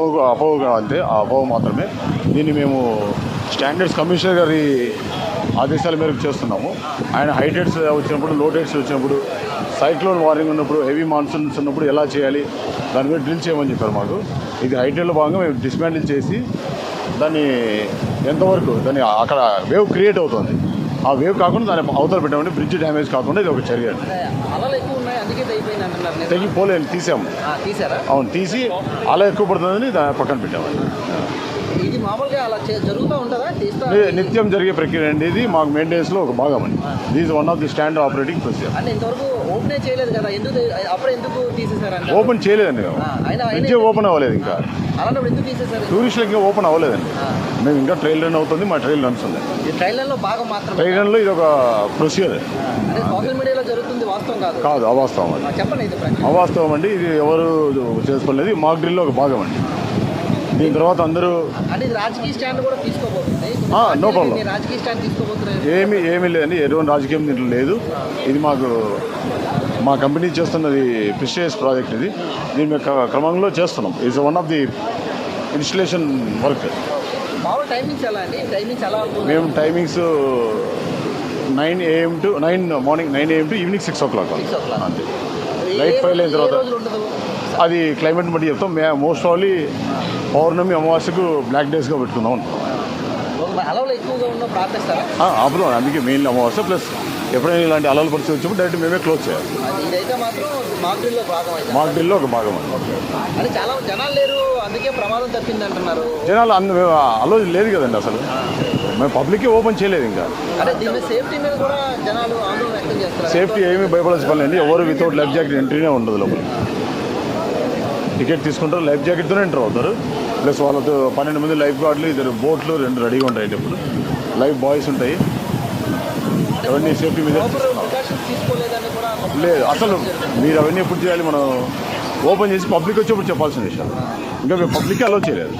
అపోహ అపోహగా అంతే ఆ అపోహ మాత్రమే. దీన్ని మేము స్టాండర్డ్స్ కమిషనర్ గారి ఆదేశాల మేరకు చేస్తున్నాము. ఆయన హైటెడ్స్ వచ్చినప్పుడు లోటెడ్స్ వచ్చినప్పుడు సైక్లోన్ వార్నింగ్ ఉన్నప్పుడు హెవీ మాన్సూన్స్ ఉన్నప్పుడు ఎలా చేయాలి దాని మీద డ్రిల్ చేయమని చెప్పారు మాకు. ఇది హైటెడ్లో భాగంగా మేము డిస్మాండిల్ చేసి దాన్ని ఎంతవరకు దాన్ని అక్కడ వేవ్ క్రియేట్ అవుతుంది. ఆ వేవ్ కాకుండా దాన్ని అవతల పెట్టామంటే బ్రిడ్జ్ డ్యామేజ్ కాకుండా ఇది ఒక చర్య? తెగి పోలేదు తీసాము. అవును తీసి అలా ఎక్కువ పడుతుందని దాని పక్కన పెట్టామండి నిత్యం జరిగే ప్రక్రియ అండి ఇది. మాకు మెయింటెనెన్స్లో ఒక భాగం అండి these one of the standard operating procedure ఓపెనే చేయలేదండి బ్రిడ్జ్ ఓపెన్ అవ్వలేదు ఇంకా. టూరిస్టులకి ఇంకా ఓపెన్ అవ్వలేదండి. మేము ఇంకా ట్రైల్ రన్ అవుతుంది మా ట్రైల్ రన్స్ ఉంది ఈ ట్రైలర్లో భాగం మాత్రం ట్రైల్ రన్లో ఇది ఒక ప్రొసీజర్. అంటే సోషల్ మీడియాలో జరుగుతుంది వాస్తవం కాదు. కాదు అవాస్తవం అండి చెప్పండి. అవాస్తవం అండి ఇది ఎవరు చేసుకోలేదు మాక్ డ్రిల్లో ఒక భాగం అండి. దీని తర్వాత అందరూ స్టాండ్ తీసుకోబోతున్నారు. ఏమి ఏమీ లేదండి. ఎటువంటి రాజకీయం దీంట్లో లేదు. ఇది మాకు మా కంపెనీ చేస్తున్నది ప్రిస్టేజ్ ప్రాజెక్ట్ ఇది. దీని యొక్క క్రమంలో చేస్తున్నాం. It's one of the installation work మేము timings nine AM to nine morning nine AM to evening six o'clock. అంతే. లైట్ ఫైల్ అయిన తర్వాత అది క్లైమేట్ బట్టి చెప్తాం. మే మోస్ట్ ఆఫ్లీ పౌర్ణమి అమావాస్యకు బ్లాక్ డేస్గా అలవలు ప్రార్థిస్తారా ఆపుదాం అందుకే మెయిన్ అమావాస్య ప్లస్ ఎప్పుడైనా ఇలాంటి అలలు పరిస్థితి వచ్చినప్పుడు డైరెక్ట్ మేమే క్లోజ్ చేయాలి. మాక్ డ్రిల్లో ఒక భాగం చాలా జనాలు లేరు అందుకే ప్రమాదం తప్పింది అంటున్నారు. జనాలు అందు అలో లేదు కదండి అసలు. మేము పబ్లిక్కి ఓపెన్ చేయలేదు ఇంకా. సేఫ్టీ ఏమీ భయపడాల్సిన పని లేదు. ఎవరు వితౌట్ లైఫ్ జాకెట్ ఎంట్రీనే ఉండదు లోపల. టికెట్ తీసుకుంటారు లైఫ్ జాకెట్తోనే ఎంటర్ అవుతారు. ప్లస్ వాళ్ళతో పన్నెండు మంది లైఫ్ గార్డులు ఇద్దరు బోట్లు రెండు రెడీగా ఉంటాయి ఇప్పుడు. లైఫ్ బాయ్స్ ఉంటాయి. అవన్నీ సేఫ్టీ మీద లేదు అసలు మీరు అవన్నీ ఎప్పుడు చేయాలి? మనం ఓపెన్ చేసి పబ్లిక్ వచ్చేప్పుడు చెప్పాల్సిన విషయం ఇంకా మేము పబ్లిక్ అలో చేయలేదు.